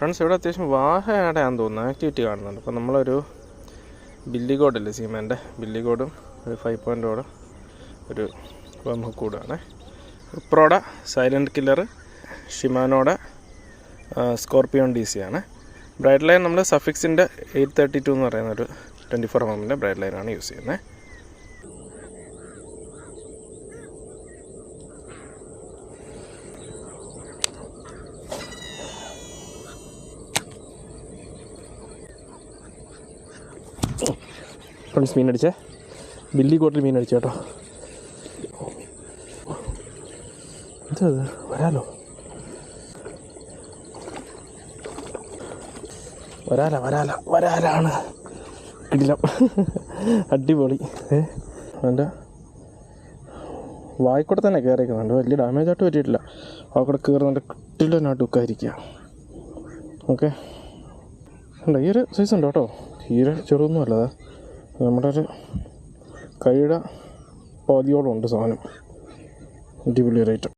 Friends ഇവിടെ അത്യാവശ്യം വാഹയാണെന്ന് തോന്നുന്നു. ആക്ടിവിറ്റി കാണുന്നുണ്ട്. അപ്പോൾ നമ്മളൊരു ബില്ലി കോഡല്ലേ സീമേന്റെ ബില്ലി കോഡും ഒരു ഫൈവ് പോയിന്റ് പോയിന്റോടും ഒരു കൂടാണ് ഉപ്രോടെ സൈലന്റ് കില്ലർ ഷിമാനോടെ സ്കോർപ്പിയോൺ ഡി സി ആണ്. ബ്രൈറ്റ് ലൈൻ നമ്മൾ സഫിക്സിന്റെ എയ്റ്റ് തേർട്ടി ടു എന്ന് പറയുന്ന ഒരു ട്വന്റി ഫോർ എം എമ്മിന്റെ ബ്രൈറ്റ് ലൈനാണ് യൂസ് ചെയ്യുന്നത് ഫ്രണ്ട്സ് മീൻ അടിച്ചേ ബില്ലി കോട്ടിൽ മീൻ അടിച്ചു കേട്ടോ എന്തത് വരാലോ? വരാല വരാല വരാലാണ്. കിടിലം. അടിപൊളി. ഏ? എന്റെ വായിക്കൂടെ തന്നെ കയറിക്കുന്നുണ്ട് വലിയ ഡാമേജ് ആയിട്ട് പറ്റിയിട്ടില്ല. കൂടെ കയറുന്നുണ്ട് കിട്ടില്ല ഉക്കായിരിക്കുക ഓക്കെ ഉണ്ട് ഈ ഒരു സൈസ് ഉണ്ട് കേട്ടോ? തീരെ ചെറുതൊന്നും അല്ലതാ നമ്മുടെ ഒരു കൈയുടെ പാതിയോളം ഉണ്ട് സാധനം. അടിപൊളി ഒരു ഐറ്റം